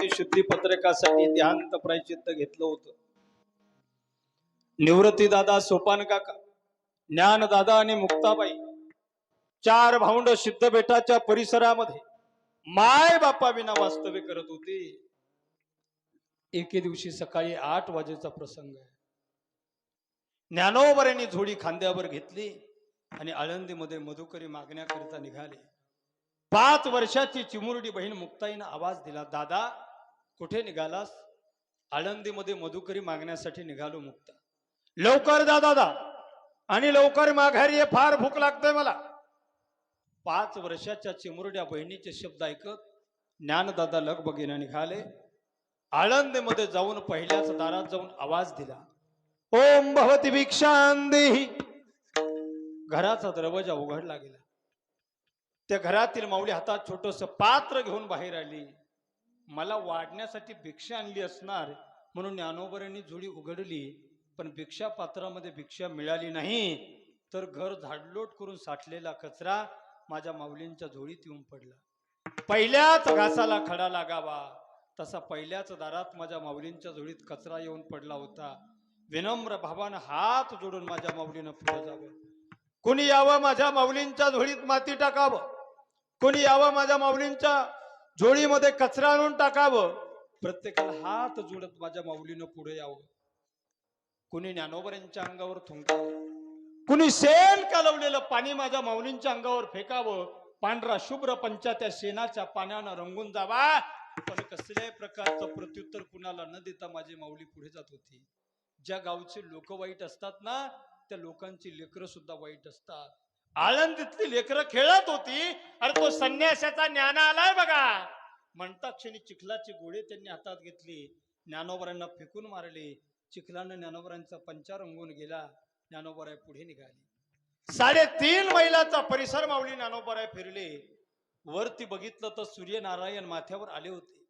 होते शुद्धी पत्रकासाठी देहांत प्रायचित्त घेतलं होतं. निवृत्ती दादा सोपान काका ज्ञान दादा आणि मुक्ताबाई चार भाऊंड सिद्ध बेटाच्या परिसरामध्ये माय बापा विना वास्तव्य करत होते. एके दिवशी सकाळी आठ वाजेचा प्रसंग आहे. ज्ञानोबऱ्यांनी झोडी खांद्यावर घेतली आणि आळंदीमध्ये मधुकरी मागण्याकरिता निघाले. पाच वर्षाची चिमुरडी बहीण मुक्ताईनं आवाज दिला दादा कुठे निघालास? आळंदीमध्ये मधुकरी मागण्यासाठी निघालो मुक्ता. लवकर जा दादा. आणि लवकर माघारी ये फार भूक लागते मला. पाच वर्षाच्या चिमुरड्या बहिणीचे शब्द ऐकत ज्ञानदादा लगबगीनं निघाले. आळंदीमध्ये जाऊन पहिल्याच दारात जाऊन आवाज दिला. ओम भवती भिक्षांदेही घराचा दरवाजा उघडला गेला. त्या घरातील माऊली हातात छोटस पात्र घेऊन बाहेर आली. मला वाढण्यासाठी भिक्षा आणली असणार म्हणून ज्ञानोबरांनी झुडी उघडली पण भिक्षा पात्रामध्ये भिक्षा मिळाली नाही तर घर झाडलोट करून साठलेला कचरा माझ्या माऊलींच्या झोळीत येऊन पडला. पहिल्याच घासाला खडा लागावा तसा पहिल्याच दारात माझ्या माऊलींच्या झोळीत कचरा येऊन पडला होता. विनम्र भावानं हात जोडून माझ्या माऊलीनं पुढे जावं. कोणी यावं माझ्या माऊलींच्या झोळीत माती टाकावं? कोणी यावं माझ्या माऊलींच्या झोळीमध्ये कचरा आणून टाकावं. प्रत्येकाला हात जोडत माझ्या माऊलीनं पुढे यावं. कुणी ज्ञानोबऱ्यांच्या अंगावर थुंकावं. कुणी शेण कालवलेलं पाणी माझ्या माऊलींच्या अंगावर फेकावं. पांढरा शुभ्र पंचा त्या शेणाच्या पाण्यानं रंगून जावा. पण कसल्याही प्रकारचं प्रत्युत्तर कुणाला न देता माझी माऊली पुढे जात होती. ज्या गावचे लोक वाईट असतात ना त्या लोकांची लेकरं सुद्धा वाईट असतात. आळंदीतली लेकरं खेळत होती अरे तो संन्यासाचा ज्ञान आलाय बघा. म्हणता क्षणी चिखलाची गोळे त्यांनी हातात घेतली ज्ञानोबरांना फेकून मारले. चिखलानं ज्ञानोबरांचा पंचा रंगून गेला ज्ञानोबराय पुढे निघाले. साडेतीन मैलाचा परिसर मावली ज्ञानोबराय फिरले. वरती बघितलं तर सूर्यनारायण माथ्यावर आले होते.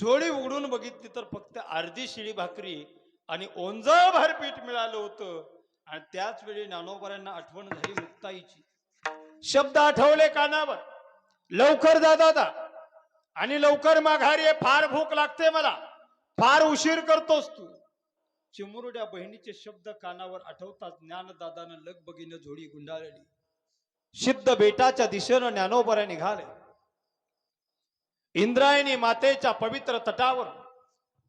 झोळी उघडून बघितली तर फक्त अर्धी शिळी भाकरी आणि ओंजळ भर पीठ मिळालं होतं. आणि त्याच वेळी ज्ञानोबरांना आठवण झाली मुक्ताईची. शब्द आठवले कानावर. लवकर जा दादा. आणि लवकर माघारी ये फार भूक लागते मला. फार उशीर करतोस तू. चिमुरड्या बहिणीचे शब्द कानावर आठवताच ज्ञानदादानं लगबगीनं झोडी गुंडाळली. सिद्ध बेटाच्या दिशेनं ज्ञानोबऱ्या निघाले. इंद्रायणी मातेच्या पवित्र तटावर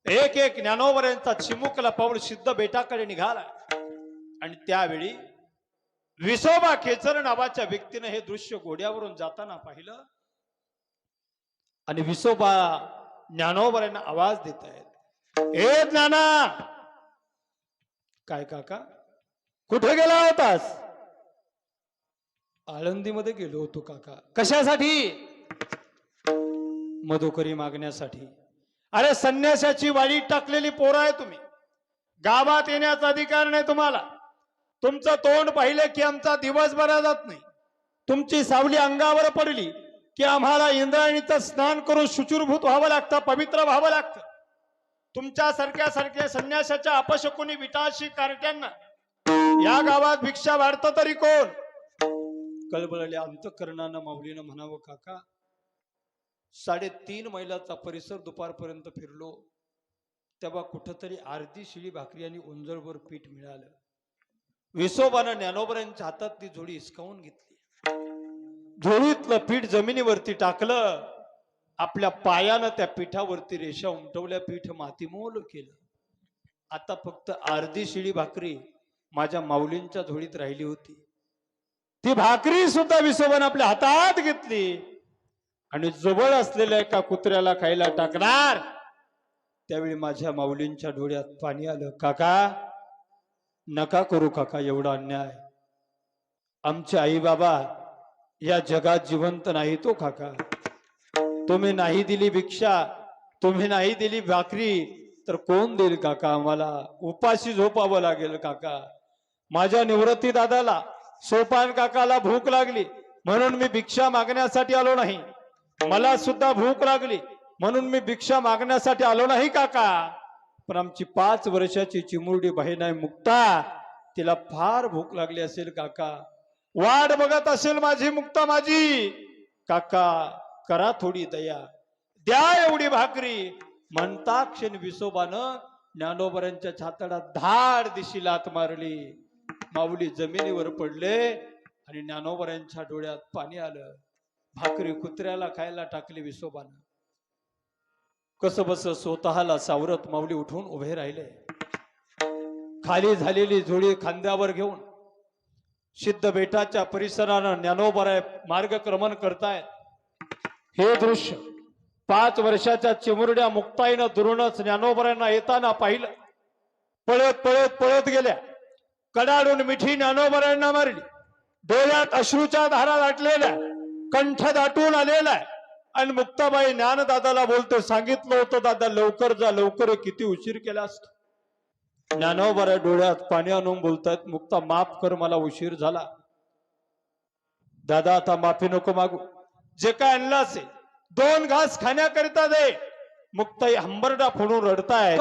एक एक ज्ञानोबऱ्यांचा चिमुकला पाऊल सिद्ध बेटाकडे निघाला. आणि त्यावेळी विसोबा खेचर नावाच्या व्यक्तीने हे दृश्य घोड्यावरून जाताना पाहिलं. आणि विसोबा ज्ञानोबर यांना आवाज देत आहेत. हे ज्ञाना! काय काका? कुठे गेला होतास? आळंदीमध्ये गेलो होतो काका. कशासाठी? मधुकरी मागण्यासाठी. अरे संन्यासाची वाडी टाकलेली पोरं आहे तुम्ही. गावात येण्याचा अधिकार नाही तुम्हाला. तुमचं तोंड पाहिलं की आमचा दिवस बरा जात नाही. तुमची सावली अंगावर पडली की आम्हाला इंद्रायणीचं स्नान करून शुचिरभूत व्हावं लागतं पवित्र व्हावं लागतं. तुमच्या सारख्या सारख्या संन्यासाच्या अपशकुनी विटाशी कार्ट्यांना. या गावात भिक्षा वाढतं तरी कोण? कळबळल्या अंतकरणानं माऊलीनं म्हणावं काका साडेतीन मैलाचा परिसर दुपारपर्यंत फिरलो. तेव्हा कुठंतरी अर्धी शिळी भाकरी आणि उंजळभर पीठ मिळालं. विसोबानं ज्ञानोबरांच्या हातात ती झोडी हिसकावून घेतली. झोळीतलं पीठ जमिनीवरती टाकलं आपल्या पायानं त्या पिठावरती रेषा उमटवल्या पीठ मातीमोल केलं. आता फक्त अर्धी शिळी भाकरी माझ्या माऊलींच्या झोळीत राहिली होती. ती भाकरी सुद्धा विसोबानं आपल्या हातात घेतली. आणि जवळ असलेल्या एका कुत्र्याला खायला टाकणार. त्यावेळी माझ्या माऊलींच्या डोळ्यात पाणी आलं. काका नका करू काका एवढा अन्याय. आमचे आई बाबा या जगात जिवंत नाही तो काका. तुम्ही नाही दिली भिक्षा तुम्ही नाही दिली भाकरी तर कोण देईल काका आम्हाला? उपाशी झोपावं लागेल काका. माझ्या निवृत्ती दादाला सोपान काकाला भूक लागली म्हणून मी भिक्षा मागण्यासाठी आलो नाही. मला सुद्धा भूक लागली म्हणून मी भिक्षा मागण्यासाठी आलो नाही काका. पण आमची पाच वर्षाची चिमुरडी बहीण आहे मुक्ता. तिला फार भूक लागली असेल काका. वाट बघत असेल माझी मुक्ता माझी. काका करा थोडी दया. द्या एवढी भाकरी. म्हणता क्षण विसोबानं ज्ञानोबरांच्या छातडात धाड दिशी लात मारली. माऊली जमिनीवर पडले आणि ज्ञानोबरांच्या डोळ्यात पाणी आलं. भाकरी कुत्र्याला खायला टाकली विसोबानं. कसं बस स्वतःला सावरत माऊली उठून उभे राहिले. खाली झालेली झोळी खांद्यावर घेऊन सिद्ध बेटाच्या परिसरानं ज्ञानोबराय मार्गक्रमण करतायत. हे दृश्य पाच वर्षाच्या चिमुरड्या मुक्ताईनं दुरूनच ज्ञानोबरांना येताना पाहिलं. पळत पळत पळत गेल्या. कडाडून मिठी ज्ञानोबरांना मारली. डोळ्यात अश्रूच्या धारा दाटलेल्या कंठ दाटून आलेला आहे आणि मुक्ताबाई ज्ञानदादाला बोलतो सांगितलं होतं दादा लवकर जा लवकर किती उशीर केला असत. ज्ञानोबरा डोळ्यात पाणी आणून बोलतात मुक्ता माफ कर मला उशीर झाला. दादा आता माफी नको मागू. जे काय आणलं असेल दोन घास खाण्याकरिता दे. मुक्ताई हंबरडा फोडून रडताय